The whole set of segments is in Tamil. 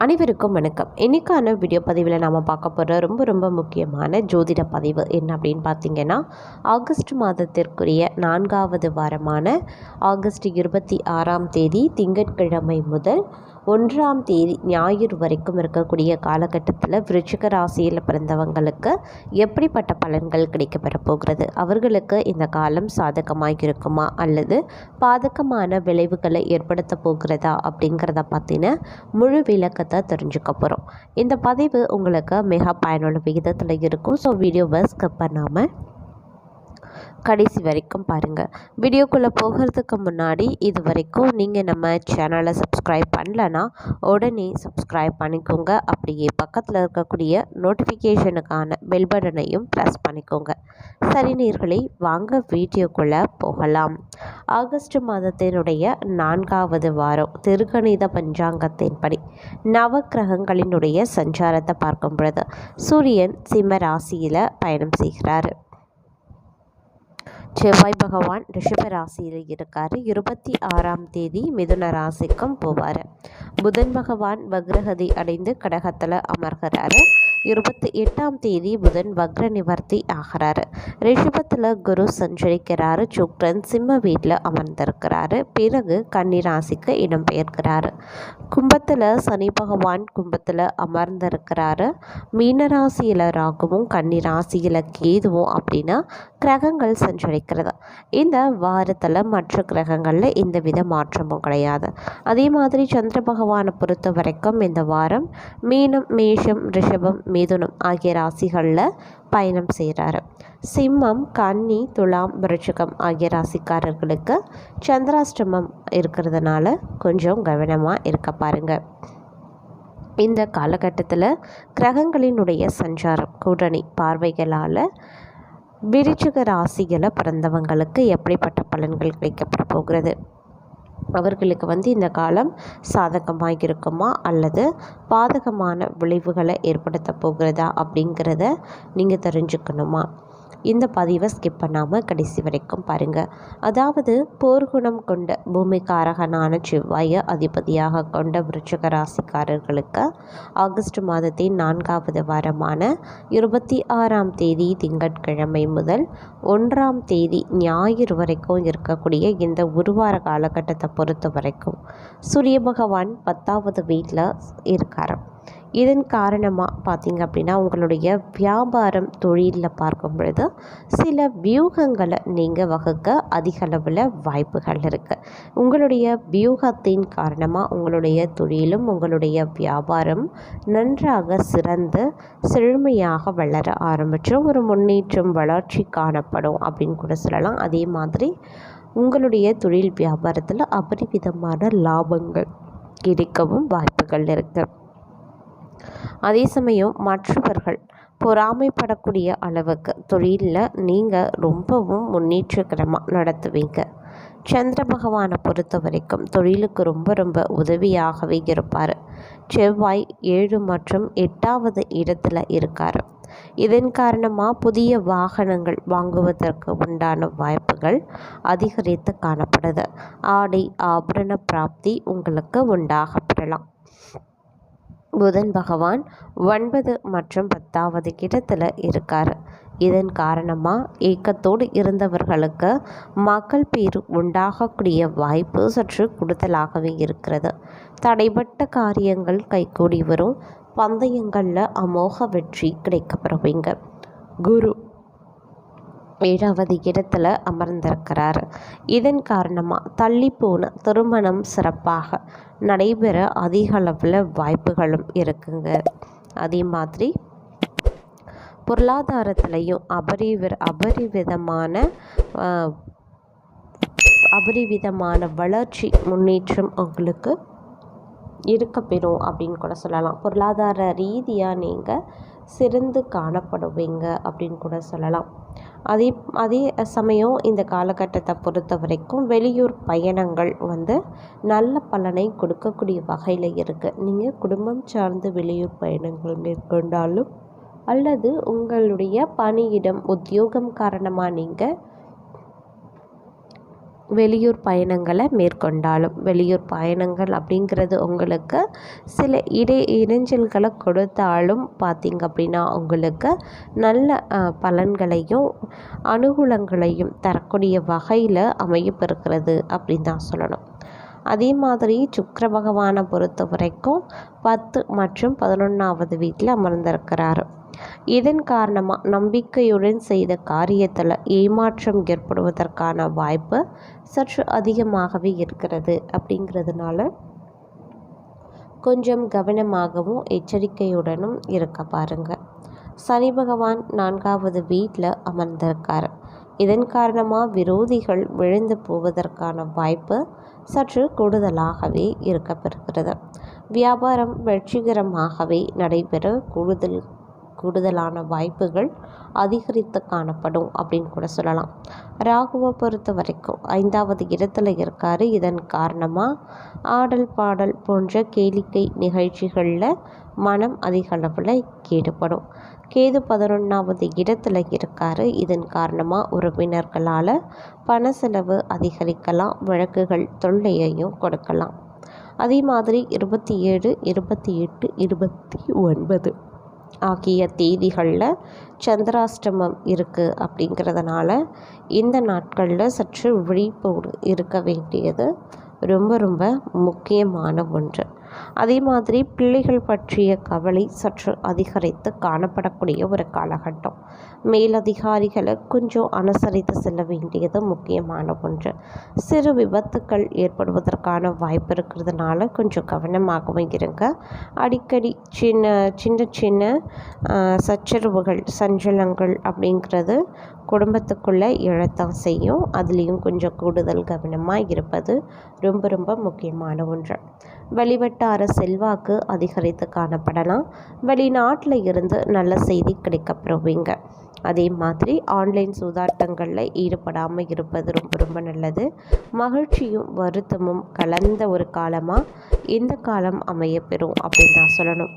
அனைவருக்கும் வணக்கம். இன்றைக்கான வீடியோ பதிவில் நாம் பார்க்க போகிற ரொம்ப ரொம்ப முக்கியமான ஜோதிட பதிவு என்ன அப்படின்னு பார்த்தீங்கன்னா ஆகஸ்ட் மாதத்திற்குரிய நான்காவது வாரமான ஆகஸ்ட் இருபத்தி ஆறாம் தேதி திங்கட்கிழமை முதல் ஒன்றாம் தேதி ஞாயிறு வரைக்கும் இருக்கக்கூடிய காலகட்டத்தில் விருச்சிக ராசியில் பிறந்தவங்களுக்கு எப்படிப்பட்ட பலன்கள் கிடைக்கப்பெற போகிறது? அவர்களுக்கு இந்த காலம் சாதகமாக இருக்குமா அல்லது பாதகமான விளைவுகளை ஏற்படுத்த போகிறதா? அப்படிங்கிறத பற்றின முழு விளக்கத்தை தெரிஞ்சுக்க போகிறோம் இந்த பதிவு உங்களுக்கு மிக பயனுள்ள விகிதத்தில் இருக்கும். ஸோ வீடியோவை ஸ்கிப் பண்ணாமல் கடைசி வரைக்கும் பாருங்கள் வீடியோக்குள்ளே போகிறதுக்கு முன்னாடி இது வரைக்கும் நீங்கள் நம்ம சேனலை சப்ஸ்கிரைப் பண்ணலன்னா உடனே சப்ஸ்கிரைப் பண்ணிக்கோங்க. அப்படியே பக்கத்தில் இருக்கக்கூடிய நோட்டிஃபிகேஷனுக்கான பெல் பட்டனையும் ப்ரெஸ் பண்ணிக்கோங்க. சரி நீர்களை வாங்க வீடியோக்குள்ளே போகலாம். ஆகஸ்ட் மாதத்தினுடைய நான்காவது வாரம் திருக்கணித பஞ்சாங்கத்தின்படி நவக்கிரகங்களினுடைய சஞ்சாரத்தை பார்க்கும் பொழுது சூரியன் சிம்ம ராசியில் பயணம் செய்கிறார். செவ்வாய் பகவான் ரிஷப ராசியில் இருக்கார். இருபத்தி ஆறாம் தேதி மிதுன ராசிக்கும் போவார். புதன் பகவான் வக்ரகதி அடைந்து கடகத்தில் அமர்கிறாரு. இருபத்தி எட்டாம் தேதி புதன் வக்ர நிவர்த்தி ஆகிறாரு. ரிஷபத்தில் குரு சஞ்சரிக்கிறாரு. சுக்ரன் சிம்ம வீட்டில் அமர்ந்திருக்கிறாரு. பிறகு கன்னிராசிக்கு இடம்பெயர்கிறாரு கும்பத்தில் சனி பகவான் கும்பத்தில் அமர்ந்திருக்கிறாரு. மீனராசியில் ராகுவும் கன்னிராசியில் கேதுவும் அப்படின்னா கிரகங்கள் சஞ்சரிக்கிறது. இந்த வாரத்தில் மற்ற கிரகங்களில் எந்த வித மாற்றமும் கிடையாது. அதே மாதிரி சந்திர பகவானை பொறுத்த வரைக்கும் இந்த வாரம் மீனம் மேஷம் ரிஷபம் மிதுனம் ஆகிய ராசிகளில் பயணம் செய்கிறாரு சிம்மம் கன்னி துலாம் விருச்சிகம் ஆகிய ராசிக்காரர்களுக்கு சந்திராஷ்டமம் இருக்கிறதுனால கொஞ்சம் கவனமாக இருக்க பாருங்கள் இந்த காலகட்டத்தில் கிரகங்களினுடைய சஞ்சாரம் கூட்டணி பார்வைகளால் விருச்சிக ராசிகளை பிறந்தவங்களுக்கு எப்படிப்பட்ட பலன்கள் கிடைக்கப்பட போகிறது? அவர்களுக்கு வந்து இந்த காலம் சாதகமாக இருக்குமா அல்லது பாதகமான விளைவுகளை ஏற்படுத்த போகிறதா? அப்படிங்கிறத நீங்கள் தெரிஞ்சுக்கணுமா? இந்த பதிவை ஸ்கிப் பண்ணாமல் கடைசி வரைக்கும் பாருங்கள் அதாவது போர்க்குணம் கொண்ட பூமிக்காரகனான செவ்வாயை அதிபதியாக கொண்ட விருச்சக ராசிக்காரர்களுக்கு ஆகஸ்ட் மாதத்தின் நான்காவது வாரமான இருபத்தி ஆறாம் தேதி திங்கட்கிழமை முதல் ஒன்றாம் தேதி ஞாயிறு வரைக்கும் இருக்கக்கூடிய இந்த ஒருவார காலகட்டத்தை பொறுத்த வரைக்கும் சூரிய பகவான் பத்தாவது வீட்டில் இருக்கார் இதன் காரணமாக பார்த்திங்க அப்படின்னா உங்களுடைய வியாபாரம் தொழிலில் பார்க்கும் பொழுது சில வியூகங்களை நீங்கள் வகுக்க அதிகளவில் வாய்ப்புகள் இருக்குது உங்களுடைய வியூகத்தின் காரணமாக உங்களுடைய தொழிலும் உங்களுடைய வியாபாரம் நன்றாக சிறந்து செழுமையாக வளர ஆரம்பித்து ஒரு முன்னேற்றம் வளர்ச்சி காணப்படும் அப்படின்னு கூட சொல்லலாம். அதே மாதிரி உங்களுடைய தொழில் வியாபாரத்தில் அபரிவிதமான லாபங்கள் கிடைக்கவும் வாய்ப்புகள் இருக்குது அதே சமயம் மற்றவர்கள் பொறாமைப்படக்கூடிய அளவுக்கு தொழிலில் நீங்கள் ரொம்பவும் முன்னேற்றகரமாக நடத்துவீங்க. சந்திர பகவானை பொறுத்த வரைக்கும் தொழிலுக்கு ரொம்ப ரொம்ப உதவியாகவே இருப்பார். செவ்வாய் ஏழு மற்றும் எட்டாவது இடத்துல இருக்கார். இதன் காரணமாக புதிய வாகனங்கள் வாங்குவதற்கு உண்டான வாய்ப்புகள் அதிகரித்து காணப்படுது. ஆடை ஆபரண பிராப்தி உங்களுக்கு உண்டாகப்படலாம். புதன் பகவான் ஒன்பது மற்றும் பத்தாவது இடத்துல இருக்கார். இதன் காரணமாக ஏக்கத்தோடு இருந்தவர்களுக்கு மக்கள் பேர் உண்டாகக்கூடிய வாய்ப்பு சற்று கூடுதலாகவே இருக்கிறது. தடைப்பட்ட காரியங்கள் கைகூடி வரும். பந்தயங்களில் அமோக வெற்றி கிடைக்கப்பெறுவீங்க. குரு ஏழாவது இடத்துல அமர்ந்திருக்கிறார். இதன் காரணமாக தள்ளிப்போன திருமணம் சிறப்பாக நடைபெற அதிக அளவில் வாய்ப்புகளும் இருக்குங்க. அதே மாதிரி பொருளாதாரத்திலையும் அபரிவிர அபரிவிதமான அபரிவிதமான வளர்ச்சி முன்னேற்றம் உங்களுக்கு இருக்கப்பெறும் அப்படின்னு கூட சொல்லலாம். பொருளாதார ரீதியாக நீங்கள் சிறந்து காணப்படுவீங்க அப்படின்னு கூட சொல்லலாம். அதே அதே சமயம் இந்த காலகட்டத்தை பொறுத்த வரைக்கும் வெளியூர் பயணங்கள் வந்து நல்ல பலனை கொடுக்கக்கூடிய வகையில் இருக்குது நீங்கள் குடும்பம் சார்ந்து வெளியூர் பயணங்கள் மேற்கொண்டாலும் அல்லது உங்களுடைய பணியிடம் உத்தியோகம் காரணமாக நீங்கள் வெளியூர் பயணங்களை மேற்கொண்டாலும் வெளியூர் பயணங்கள் அப்படிங்கிறது உங்களுக்கு சில இடை இடைஞ்சல்களை கொடுத்தாலும் பார்த்திங்க அப்படின்னா உங்களுக்கு நல்ல பலன்களையும் அனுகூலங்களையும் தரக்கூடிய வகையில் அமையப்பெறுகிறது அப்படின்னு தான் சொல்லணும். அதே மாதிரி சுக்கர பகவானை பொறுத்த வரைக்கும் பத்து மற்றும் பதினொன்றாவது வீட்டில் அமர்ந்திருக்கிறாரு. இதன் காரணமாக நம்பிக்கையுடன் செய்த காரியத்தில் ஏமாற்றம் ஏற்படுவதற்கான வாய்ப்பு சற்று அதிகமாகவே இருக்கிறது அப்படிங்கிறதுனால கொஞ்சம் கவனமாகவும் எச்சரிக்கையுடனும் இருக்க பாருங்கள் சனி பகவான் நான்காவது வீட்டில் அமர்ந்திருக்கார். இதன் காரணமாக விரோதிகள் விழுந்து போவதற்கான வாய்ப்பு சற்று கூடுதலாகவே இருக்கப்பெறுகிறது. வியாபாரம் வெற்றிகரமாகவே நடைபெற கூடுதல் கூடுதலான வாய்ப்புகள் அதிகரித்து காணப்படும் அப்படின்னு கூட சொல்லலாம். ராகுவை பொறுத்த வரைக்கும் ஐந்தாவது இடத்துல இருக்கார். இதன் காரணமாக ஆடல் பாடல் போன்ற கேளிக்கை நிகழ்ச்சிகளில் மனம் அதிக அளவில் ஈடுபடும். கேது பதினொன்றாவது இடத்துல இருக்கார். இதன் காரணமாக உறவினர்களால் பண செலவு அதிகரிக்கலாம். வழக்குகள் தொல்லையையும் கொடுக்கலாம். அதே மாதிரி இருபத்தி ஏழு இருபத்தி எட்டு இருபத்தி ஒன்பது. ஆகிய தேதிகளில் சந்திராஷ்டமம் இருக்குது அப்படிங்கிறதுனால இந்த நாட்களில் சற்று விழிப்போடு இருக்க வேண்டியது ரொம்ப ரொம்ப முக்கியமான ஒன்று. அதே மாதிரி பிள்ளைகள் பற்றிய கவலை சற்று அதிகரித்து காணப்படக்கூடிய ஒரு காலகட்டம். மேலதிகாரிகளை கொஞ்சம் அனுசரித்து செல்ல வேண்டியது முக்கியமான ஒன்று. சிறு விபத்துக்கள் ஏற்படுவதற்கான வாய்ப்பு இருக்கிறதுனால கொஞ்சம் கவனமாகவும் இருங்க. அடிக்கடி சின்ன சின்ன சின்ன சச்சரவுகள் சஞ்சலங்கள் அப்படிங்கிறது குடும்பத்துக்குள்ளே இழத்தான் செய்யும். அதுலேயும் கொஞ்சம் கூடுதல் கவனமாக இருப்பது ரொம்ப ரொம்ப முக்கியமான ஒன்று. வட்டார செல்வாக்கு அதிகரித்து காணப்படலாம். வெளிநாட்டில் இருந்து நல்ல செய்தி கிடைக்கப்பெறுவீங்க. அதே மாதிரி ஆன்லைன் சூதாட்டங்களில் ஈடுபடாமல் இருப்பது ரொம்ப ரொம்ப நல்லது. மகிழ்ச்சியும் வருத்தமும் கலந்த ஒரு காலமாக இந்த காலம் அமையப்பெறும் அப்படின்னு தான் சொல்லணும்.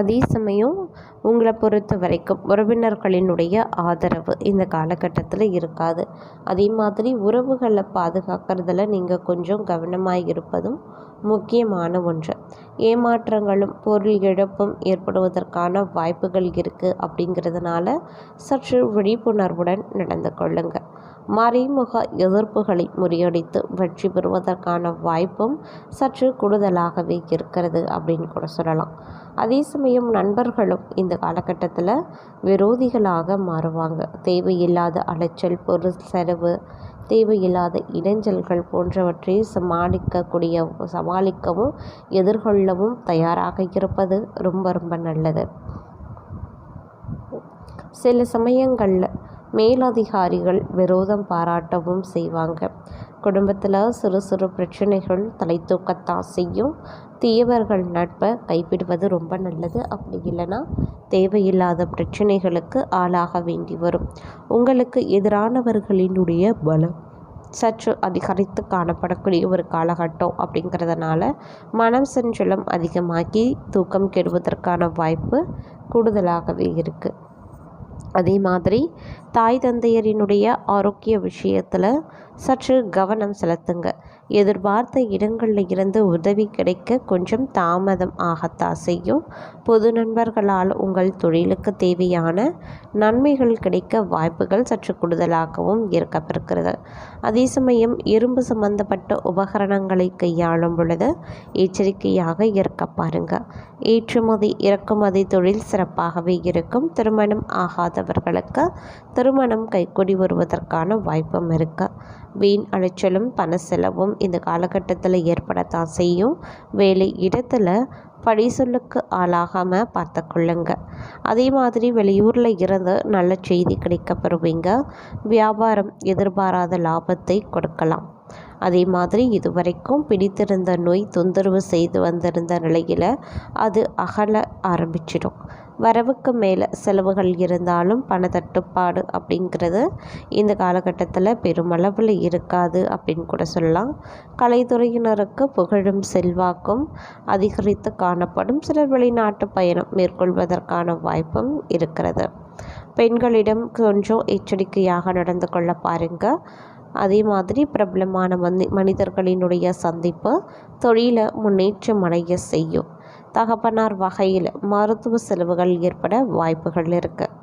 அதே சமயம் உங்களை பொறுத்த வரைக்கும் உறவினர்களினுடைய ஆதரவு இந்த காலகட்டத்தில் இருக்காது. அதே மாதிரி உறவுகளை பாதுகாக்கிறதுல நீங்கள் கொஞ்சம் கவனமாக இருப்பதும் முக்கியமான ஒன்று. ஏமாற்றங்களும் பொருள் இழப்பும் ஏற்படுவதற்கான வாய்ப்புகள் இருக்குது அப்படிங்கிறதுனால சற்று விழிப்புணர்வுடன் நடந்து கொள்ளுங்கள் மறைமுக எதிர்ப்புகளை முறியடித்து வெற்றி பெறுவதற்கான வாய்ப்பும் சற்று கூடுதலாகவே இருக்கிறது அப்படின்னு கூட சொல்லலாம். அதே சமயம் நண்பர்களும் இந்த காலகட்டத்தில் விரோதிகளாக மாறுவாங்க. தேவையில்லாத அலைச்சல் பொருள் செலவு தேவையில்லாத இடைஞ்சல்கள் போன்றவற்றை சமாளிக்கக்கூடிய சமாளிக்கவும் எதிர்கொள்ளவும் தயாராக இருப்பது ரொம்ப ரொம்ப நல்லது. சில சமயங்களில் மேலதிகாரிகள் விரோதம் பாராட்டவும் செய்வாங்க. குடும்பத்தில் சிறு சிறு பிரச்சனைகள் தலை தூக்கத்தான் செய்யும். தீயவர்கள் நட்பை கைவிடுவது ரொம்ப நல்லது. அப்படி இல்லைன்னா தேவையில்லாத பிரச்சனைகளுக்கு ஆளாக வேண்டி வரும். உங்களுக்கு எதிரானவர்களினுடைய பலம் சற்று அதிகரித்து காணப்படக்கூடிய ஒரு காலகட்டம் அப்படிங்கிறதுனால மனம் சஞ்சலம் அதிகமாகி தூக்கம் கெடுவதற்கான வாய்ப்பு கூடுதலாகவே இருக்குது அதே மாதிரி தாய் தந்தையரினுடைய ஆரோக்கிய விஷயத்தில் சற்று கவனம் செலுத்துங்க. எதிர்பார்த்த இடங்களில் இருந்து உதவி கிடைக்க கொஞ்சம் தாமதம் ஆகத்தான் செய்யும். பொது நண்பர்களால் உங்கள் தொழிலுக்கு தேவையான நன்மைகள் கிடைக்க வாய்ப்புகள் சற்று கூடுதலாகவும் இருக்கப்பெறுகிறது. அதே சமயம் இரும்பு சம்பந்தப்பட்ட உபகரணங்களை கையாளும் பொழுது எச்சரிக்கையாக இருக்க பாருங்க. ஏற்றுமதி இறக்குமதி தொழில் சிறப்பாகவே இருக்கும். திருமணம் ஆகாதவர்களுக்கு திருமணம் கைகூடி வருவதற்கான வாய்ப்பும் இருக்கு. வீண் அலைச்சலும் பண செலவும் இந்த காலகட்டத்தில் ஏற்படத்தான் செய்யும். வேலை இடத்துல படி சொல்லுக்கு ஆளாகாமல் பார்த்துக்கொள்ளுங்க. அதே மாதிரி வெளியூரில் இருந்து நல்ல செய்தி கிடைக்கப்பெறுவீங்க. வியாபாரம் எதிர்பாராத லாபத்தை கொடுக்கலாம். அதே மாதிரி இதுவரைக்கும் பிடித்திருந்த நோய் தொந்தரவு செய்து வந்திருந்த நிலையில் அது அகல ஆரம்பிச்சிடும். வரவுக்கு மேலே செலவுகள் இருந்தாலும் பணத்தட்டுப்பாடு அப்படிங்கிறது இந்த காலகட்டத்தில் பெருமளவில் இருக்காது அப்படின்னு கூட சொல்லலாம். கலைத்துறையினருக்கு புகழும் செல்வாக்கும் அதிகரித்து காணப்படும் சிலர் வெளிநாட்டு பயணம் மேற்கொள்வதற்கான வாய்ப்பும் இருக்கிறது. பெண்களிடம் கொஞ்சம் எச்சரிக்கையாக நடந்து கொள்ள பாருங்கள் அதே மாதிரி பிரபலமான மனி மனிதர்களினுடைய சந்திப்பு தொழிலை முன்னேற்றம் அடைய செய்யும். தகப்பனார் வகையில் மருத்துவ செலவுகள் ஏற்பட வாய்ப்புகள் இருக்குது